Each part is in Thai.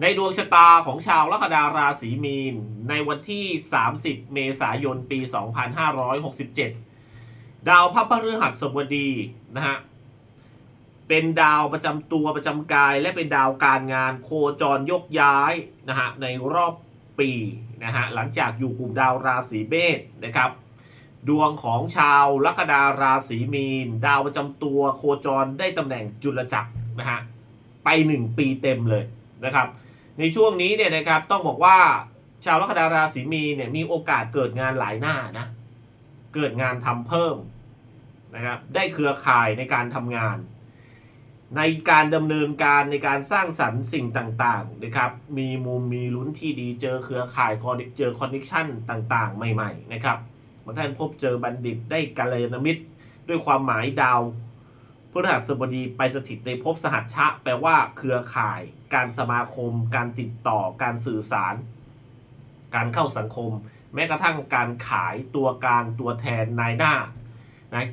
ในดวงชะตาของชาวลัคนาราศีมีน ในวันที่ 30 เมษายนปี 2567 ดาวพระพฤหัสบดีนะฮะเป็นดาวประจำตัวประจำกาย และเป็นดาวการงานโคจรยกย้ายนะฮะในรอบปีนะฮะหลังจากอยู่กลุ่มดาวราศีเมษนะครับ ดวงของชาวลัคนาราศีมีน ดาวประจำตัวโคจรได้ตำแหน่งจุลจักรนะฮะไป 1 ปีเต็มเลยนะครับ ในช่วงนี้เนี่ยนะครับต้องบอกว่าชาวลัคนาราศีมีเนี่ยมีโอกาสเกิดงานหลายหน้านะเกิดงานทำเพิ่มนะครับได้เครือข่ายในการทำงาน ในการดำเนินการในการสร้างสรรค์สิ่งต่างๆนะครับมีมุมมีลุ้นที่ดีเจอเครือข่ายคอเจอคอนเนคชั่นต่างๆ ใหม่ ๆ นะครับบางท่านพบเจอบัณฑิตได้กัลยาณมิตร ด้วยความหมายดาว พฤหัสบดีไปสถิตในภพสหัชชะ แปลว่าเครือข่าย การสมาคม การติดต่อ การสื่อสาร การเข้าสังคม แม้กระทั่งการขายตัวกลางตัวแทนนายหน้านะ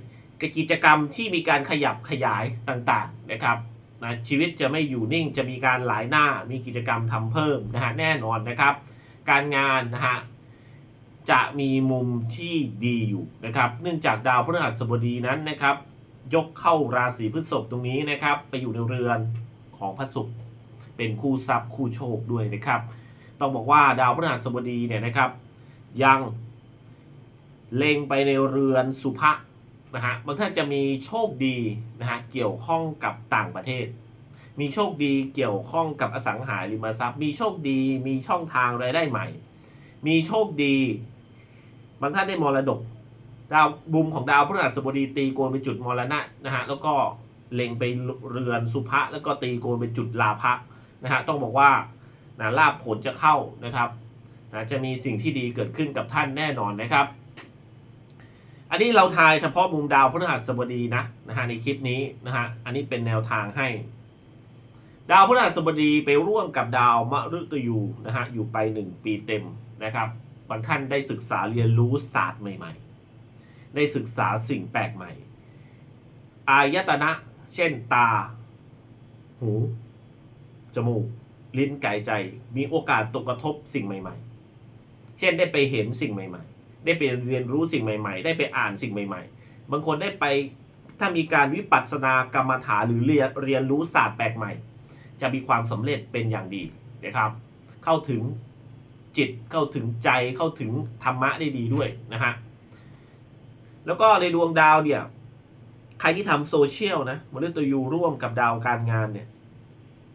กิจกรรมที่มีการขยับขยายต่างๆนะครับนะชีวิตจะไม่อยู่นิ่งจะมีการหลายหน้ามีกิจกรรมทำเพิ่มนะฮะแน่นอนนะครับ การงานนะฮะจะมีมุมที่ดีอยู่นะครับ เนื่องจากดาวพฤหัสบดีนั้นนะครับ ยกเข้าราศีพฤษภตรงนี้นะครับ ไปอยู่ในเรือนของพระศุกร์เป็นคู่ทรัพย์คู่โชคด้วยนะครับ ต้องบอกว่าดาวพฤหัสบดีเนี่ยนะครับ ยังเล็งไปในเรือนสุภะนะฮะบางท่านจะมีโชคดีนะฮะเกี่ยวข้องกับต่างประเทศ มีโชคดีเกี่ยวข้องกับอสังหาริมทรัพย์ มีโชคดีมีช่องทางรายได้ใหม่ มีโชคดี บางท่านได้มรดก ดาวบุมของดาวพฤหัสบดีตีโกนเป็นจุดมรณะนะฮะแล้วก็เล็งไปเรือนสุภะแล้วก็ตีโกนเป็นจุดลาภะนะฮะต้องบอกว่านะลาภผลจะเข้านะครับนะจะมีสิ่งที่ดีเกิดขึ้นกับท่านแน่นอนนะครับ อันนี้เราทายเฉพาะมุมดาวพฤหัสบดีนะนะฮะในคลิปนี้นะฮะอันนี้เป็นแนวทางให้ ดาวพฤหัสบดีไปร่วมกับดาวมฤตยูนะฮะอยู่ไปหนึ่งปีเต็มนะครับบางท่านได้ศึกษาเรียนรู้ศาสตร์ใหม่ ๆ ได้ศึกษาสิ่งแปลกใหม่ อายตนะ เช่นตา หู จมูก ลิ้นกายใจ มีโอกาสตกกระทบสิ่งใหม่ๆ เช่นได้ไปเห็นสิ่งใหม่ ๆ ได้ไปเรียนรู้สิ่งใหม่ ๆ ได้ไปอ่านสิ่งใหม่ ๆ บางคนได้ไปถ้ามีการวิปัสสนากรรมฐานหรือเรียนเรียนรู้ศาสตร์แปลกใหม่ จะมีความสำเร็จเป็นอย่างดีนะครับ เข้าถึงจิตเข้าถึงใจเข้าถึงธรรมะได้ดีด้วยนะฮะ แล้วก็ในดวงดาวเนี่ย ใครที่ทำโซเชียลนะมฤตยูร่วมกับดาวการงานเนี่ย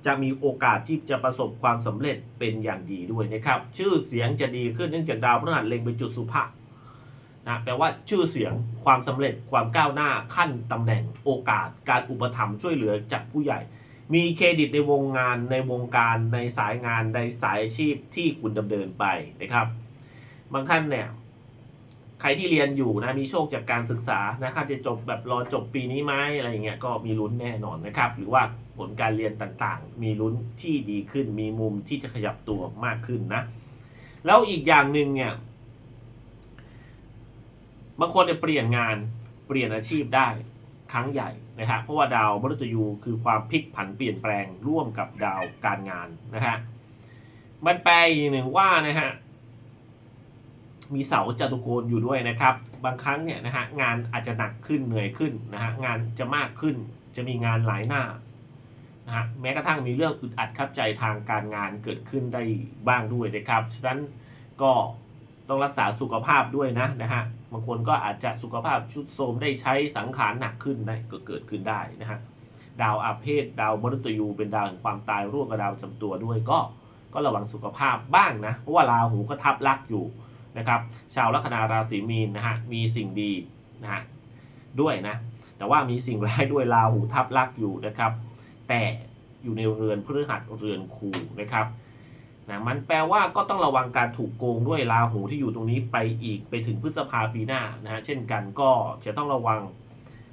จะมีโอกาสที่จะประสบความสำเร็จเป็นอย่างดีด้วยนะครับ ชื่อเสียงจะดีขึ้นเนื่องจากดาวพฤหัสเล็งไปจุดสุภะนะแปลว่าชื่อเสียงความสำเร็จความก้าวหน้าขั้นตำแหน่งโอกาส การอุปถัมภ์ช่วยเหลือจากผู้ใหญ่ มีเครดิตในวงงานในวงการในสายงานในสายอาชีพที่คุณดำเนินไปนะครับ บางท่านเนี่ย ใครที่เรียนอยู่นะมีโชคจากการศึกษานะครับจะจบแบบรอจบปีนี้ไหมอะไรอย่างเงี้ยก็มีลุ้นแน่นอนนะครับ หรือว่าผลการเรียนต่างๆ มีลุ้นที่ดีขึ้น มีมุมที่จะขยับตัวมากขึ้นนะ แล้วอีกอย่างหนึ่งเนี่ยบางคนเนี่ยเปลี่ยนงานเปลี่ยนอาชีพได้ครั้งใหญ่นะครับเพราะว่าดาวมฤตยูคือความพลิกผันเปลี่ยนแปลงร่วมกับดาวการงานนะฮะมันแปลอีกหนึ่งว่านะฮะ มีเสาจตุโกนอยู่ด้วยนะครับ บางครั้งเนี่ยนะฮะงานอาจจะหนักขึ้นเหนื่อยขึ้นนะฮะงานจะมากขึ้นจะมีงานหลายหน้านะฮะแม้กระทั่งมีเรื่องอึดอัดขับใจทางการงานเกิดขึ้นได้บ้างด้วยนะครับฉะนั้นก็ต้องรักษาสุขภาพด้วยนะนะฮะบางคนก็อาจจะสุขภาพชุดโทมได้ใช้สังขารหนักขึ้นได้ก็เกิดขึ้นได้นะฮะดาวอาเพศดาวมฤตยูเป็นดาวแห่งความตายร่วมกับดาวจำตัวด้วยก็ก็ระวังสุขภาพบ้างนะเพราะว่าราหูก็ทับลักอยู่ นะครับชาวลัคนาราศีมีนนะฮะมีสิ่งดีนะฮะด้วยนะแต่ว่ามีสิ่งร้ายด้วยราหูทับลักอยู่นะครับ แต่อยู่ในเรือนพฤหัสเรือนคูนะครับนะมันแปลว่าก็ต้องระวังการถูกโกงด้วยราหูที่อยู่ตรงนี้ไปอีกไปถึงพฤษภาปีหน้านะฮะเช่นกันก็จะต้องระวัง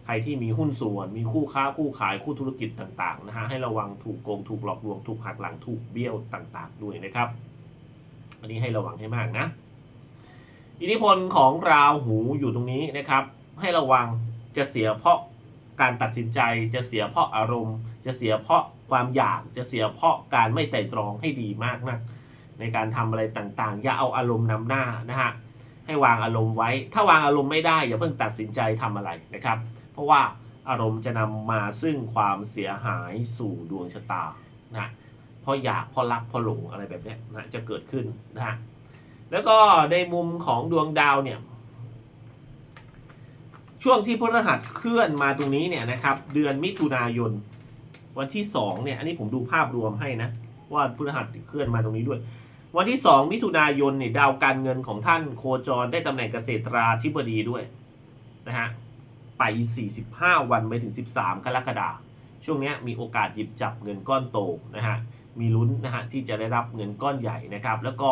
ใครที่มีหุ้นส่วน มีคู่ค้าคู่ขายคู่ธุรกิจต่างๆนะฮะให้ระวังถูกโกงถูกหลอกลวงถูกหักหลังถูกเบี้ยวต่างๆ ด้วยนะครับ อันนี้ให้ระวังให้มากนะ อิทธิพลของราหูอยู่ตรงนี้นะครับ ให้ระวังจะเสียเพราะการตัดสินใจจะเสียเพราะอารมณ์ จะเสียเพราะความอยากจะเสียเพราะการไม่ไต่ตรองให้ดีมากนะในการทำอะไรต่างๆ อย่าเอาอารมณ์นำหน้านะฮะให้วางอารมณ์ไว้ ถ้าวางอารมณ์ไม่ได้ อย่าเพิ่งตัดสินใจทำอะไรนะครับ เพราะว่าอารมณ์จะนำมาซึ่งความเสียหายสู่ดวงชะตานะเพราะอยากเพราะรักเพราะหลงอะไรแบบนี้นะจะเกิดขึ้นนะฮะ แล้วก็ในมุมของดวงดาวเนี่ย ช่วงที่พฤหัสเคลื่อนมาตรงนี้เนี่ยนะครับ เดือนมิถุนายน วันที่สองเนี่ยอันนี้ผมดูภาพรวมให้นะ ว่าพฤหัสเคลื่อนมาตรงนี้ด้วย วันที่สองมิถุนายนเนี่ยดาวการเงินของท่านโคจรได้ตำแหน่งเกษตราธิบดีด้วยนะฮะไป 45 วันไปถึง 13 กรกฎาคมช่วงนี้มีโอกาสหยิบจับเงินก้อนโตนะฮะมีลุ้นนะฮะที่จะได้รับเงินก้อนใหญ่นะครับ แล้วก็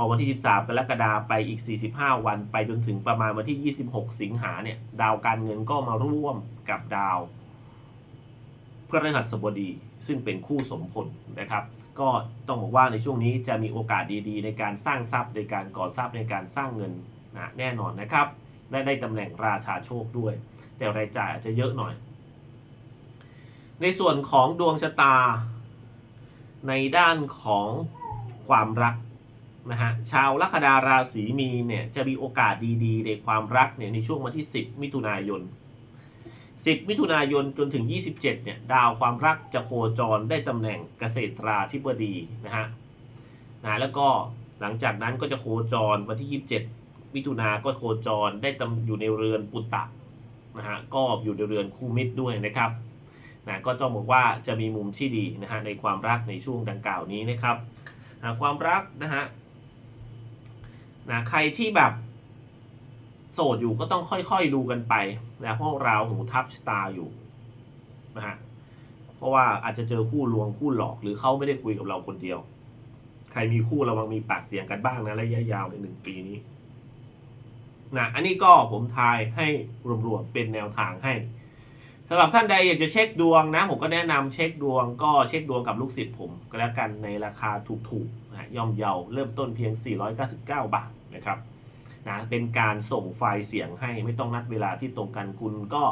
พอวันที่ 13 กรกฎาคมไปอีก 45 วัน ไปจนถึงประมาณวันที่ 26 สิงหาเนี่ย ดาวการเงินก็มาร่วมกับดาวพฤหัสบดี ซึ่งเป็นคู่สมพลนะครับ ก็ต้องบอกว่าในช่วงนี้จะมีโอกาสดีๆ ในการสร้างทรัพย์ในการก่อทรัพย์ในการสร้างเงินนะแน่นอนนะครับ ได้ได้ตำแหน่งราชาโชคด้วย แต่รายจ่ายอาจจะเยอะหน่อย ในส่วนของดวงชะตา ในด้านของความรัก นะฮะชาวลัคนาราศีมีนเนี่ยจะมีโอกาสดีๆ ในความรักเนี่ยในช่วงวันที่ 10 มิถุนายน 10 มิถุนายนจนถึง 27 เนี่ยดาวความรักจะโคจรได้ตำแหน่งเกษตราธิบดีนะฮะนะแล้วก็หลังจากนั้นก็จะโคจรวันที่ 27 มิถุนาก็โคจรได้ตำอยู่ในเรือนปุตตะนะฮะก็อยู่ในเรือนคู่มิตรด้วยนะครับนะก็ต้องบอกว่าจะมีมุมที่ดีนะฮะในความรักในช่วงดังกล่าวนี้นะครับนะความรักนะฮะ นะใครที่แบบ โสดอยู่ก็ต้องค่อยๆดูกันไปนะพราะเราหูทับชะตาอยู่นะฮะเพราะว่าอาจจะเจอคู่ลวงคู่หลอกหรือเขาไม่ได้คุยกับเราคนเดียว ใครมีคู่ระวังมีปากเสียงกันบ้างนะระยะยาวในหนึ่งปีนี้นะอันนี้ก็ผมทายให้รวมๆเป็นแนวทางให้สำหรับท่านใดอยากจะเช็คดวงนะ ผมก็แนะนำเช็คดวงก็เช็คดวงกับลูกศิษย์ผม ก็แล้วกันในราคาถูกๆนะย่อมเยาเริ่มต้นเพียง 499 บาท นะครับนะเป็นการส่งไฟล์เสียงให้ไม่ต้องนัดเวลาที่ตรงกันคุณก็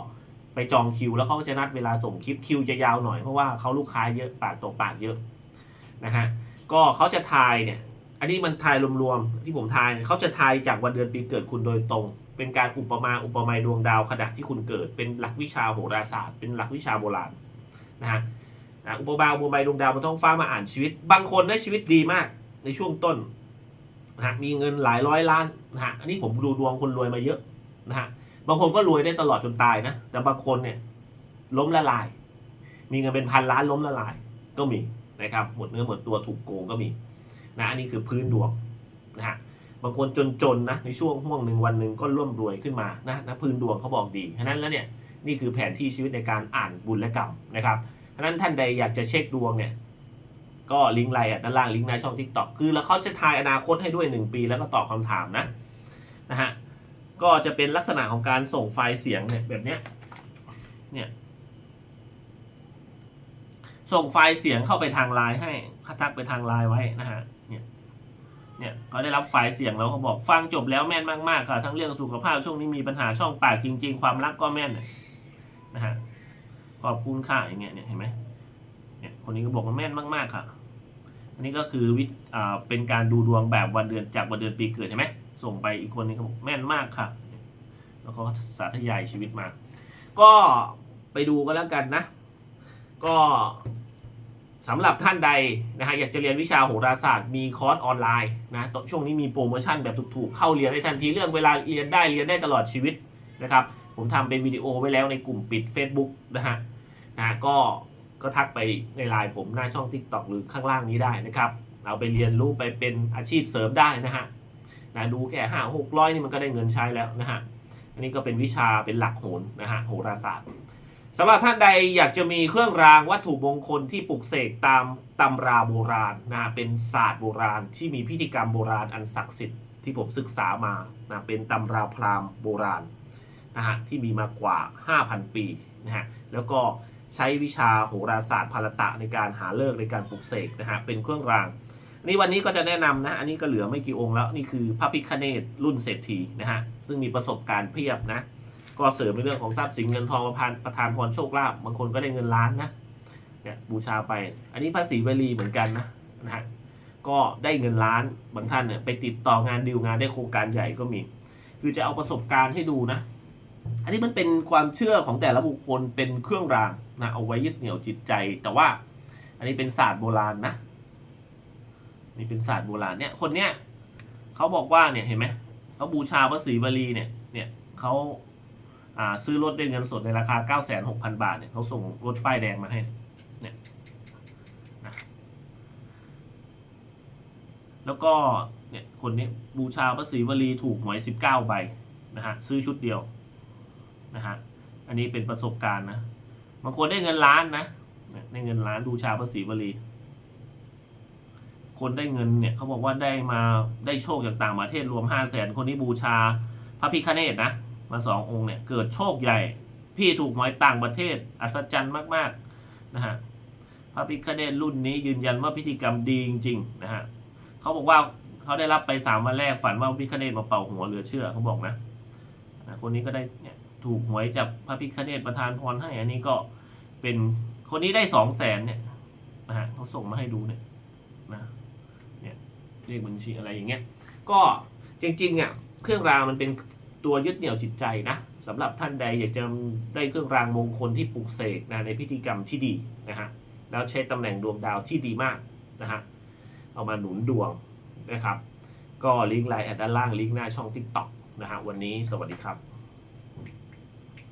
ไปจองคิว แล้วเขาจะนัดเวลาส่งคลิปคิวจะยาวหน่อยเพราะว่าเขาลูกค้าเยอะปากต่อปากเยอะนะฮะก็เขาจะทายเนี่ยอันนี้มันทายรวมๆที่ผมทายเขาจะทายจากวันเดือนปีเกิดคุณโดยตรง เป็นการอุปมาอุปไมยดวงดาวขณะที่คุณเกิด เป็นหลักวิชาโหราศาสตร์ เป็นหลักวิชาโบราณนะฮะอุปมาอุปไมยดวงดาวบนท้องฟ้ามาอ่านชีวิต บางคนได้ชีวิตดีมากในช่วงต้น นะฮะมีเงินหลายร้อยล้านนะฮะอันนี้ผมดูดวงคนรวยมาเยอะนะฮะบางคนก็รวยได้ตลอดจนตายนะแต่บางคนเนี่ยล้มละลาย มีเงินเป็นพันล้านล้มละลายก็มีนะครับหมดเนื้อหมดตัวถูกโกงก็มีนะอันนี้คือพื้นดวงนะฮะบางคนจนๆนะในช่วงห่วงหนึ่งวันหนึ่งก็ร่วมรวยขึ้นมานะนะพื้นดวงเขาบอกดีฉะนั้นแล้วเนี่ยนี่คือแผนที่ชีวิตในการอ่านบุญและกรรมนะครับฉะนั้นท่านใดอยากจะเช็คดวงเนี่ย ก็ลิงก์ไลน์อะด้านล่างลิงก์ในช่อง TikTok คือแล้วเขาจะทายอนาคตให้ด้วย 1 ปี แล้วก็ตอบคำถามนะนะฮะก็จะเป็นลักษณะของการส่งไฟล์เสียงเนี่ยแบบเนี้ยเนี่ยส่งไฟล์เสียงเข้าไปทางไลน์ให้คัทักไปทางไลน์ไว้นะฮะเนี่ยเนี่ยเขาได้รับไฟล์เสียงแล้วเขาบอกฟังจบแล้วแม่นมากๆค่ะทั้งเรื่องสุขภาพช่วงนี้มีปัญหาช่องปากจริง ๆ ความรักก็แม่นนะฮะขอบคุณค่ะอย่างเงี้ยเนี่ยเห็นไหม คนนี้ก็บอกว่าแม่นมากๆค่ะ อันนี้ก็คือวิอ่าเป็นการดูดวงแบบวันเดือนจากวันเดือนปีเกิดเห็นไหมส่งไปอีกคนนึงก็บอกแม่นมากค่ะ แล้วก็สาธยายชีวิตมา ก็ไปดูก็แล้วกันนะ ก็สำหรับท่านใดนะฮะอยากจะเรียนวิชาโหราศาสตร์มีคอร์สออนไลน์นะช่วงนี้มีโปรโมชั่นแบบถูกๆ เข้าเรียนได้ทันทีเรื่องเวลาเรียนได้เรียนได้ตลอดชีวิตนะครับ ผมทำเป็นวิดีโอไว้แล้วในกลุ่มปิด Facebook นะฮะนะก็ ก็ทักไปในไลน์ผมหน้าช่อง TikTok หรือข้างล่างนี้ได้นะครับ เอาไปเรียนรู้ไปเป็นอาชีพเสริมได้นะฮะนะดูแค่ห้าหกร้อยนี่มันก็ได้เงินใช้แล้วนะฮะอันนี้ก็เป็นวิชาเป็นหลักโหนนะฮะโหราศาสตร์สำหรับท่านใดอยากจะมีเครื่องรางวัตถุมงคลที่ปลุกเสกตามตำราโบราณนะฮะเป็นศาสตร์โบราณที่มีพิธีกรรมโบราณอันศักดิ์สิทธิ์ที่ผมศึกษามานะเป็นตำราพราหมณ์โบราณนะฮะที่มีมากว่า 5,000 ปีนะฮะแล้วก็ ใช้วิชาโหราศาสตร์พารตะในการหาเลิกในการปลุกเสกนะฮะเป็นเครื่องราง นี่วันนี้ก็จะแนะนำนะ อันนี้ก็เหลือไม่กี่องค์แล้วนี่คือพระพิคเนตรุ่นเศรษฐีนะฮะซึ่งมีประสบการณ์เพียบนะก็เสริมในเรื่องของทรัพย์สินเงินทองประทานประทานพรโชคลาภบางคนก็ได้เงินล้านนะเนี่ยบูชาไป อันนี้ภาษีวลีเหมือนกันนะนะฮะก็ได้เงินล้านบางท่านเนี่ยไปติดต่องานดีลงานได้โครงการใหญ่ก็มี คือจะเอาประสบการณ์ให้ดูนะ อันนี้มันเป็นความเชื่อของแต่ละบุคคลเป็นเครื่องรางนะเอาไว้ยึดเหนี่ยวจิตใจ แต่ว่า อันนี้เป็นศาสตร์โบราณนะนี่เป็นศาสตร์โบราณเนี่ยคนเนี้ยเขาบอกว่าเนี่ยเห็นไหมเขาบูชาพระศรีวลีเนี่ยเนี่ยเขาอ่าซื้อรถด้วยเงินสดในราคา 9 6 0 0 0 บาทเนี่ยเขาส่งรถป้ายแดงมาให้เนี่ยนะแล้วก็เนี่ยคนนี้บูชาพระศรีวลีถูกหวย 19 ใบนะฮะซื้อชุดเดียว นะฮะอันนี้เป็นประสบการณ์นะบางคนได้เงินล้านนะเนี่ยได้เงินล้านบูชาพระศรีวลีคนได้เงินเนี่ยเขาบอกว่าได้มาได้โชคจากต่างประเทศรวมห้าแสนคนนี้บูชาพระพิฆเนศนะมาสององค์เนี่ยเกิดโชคใหญ่ พี่ถูกหวยต่างประเทศ อัศจรรย์มากๆนะฮะพระพิฆเนศรุ่นนี้ยืนยันว่าพิธีกรรมดีจริงๆนะฮะเขาบอกว่าเขาได้รับไปสามวันแรกฝันว่าพิฆเนศมาเป่าหัวเหลือเชื่อเขาบอกนะนะคนนี้ก็ได้เนี่ย ถูกหวยจากพระพิฆเนศประทานพรให้ อันนี้ก็เป็นคนนี้ได้สองแสนเนี่ยนะฮะเขาส่งมาให้ดูเนี่ยนะเนี่ยเลขบัญชีอะไรอย่างเงี้ย ก็จริงๆอะเครื่องรางมันเป็นตัวยึดเหนี่ยวจิตใจนะสำหรับท่านใดอยากจะได้เครื่องรางมงคลที่ปลุกเสกนะในพิธีกรรมที่ดีนะฮะแล้วใช้ตำแหน่งดวงดาวที่ดีมากนะฮะเอามาหนุนดวงนะครับ ก็ลิงก์ไลน์แอดด้านล่างลิงก์หน้าช่อง TikTok นะฮะวันนี้สวัสดีครับ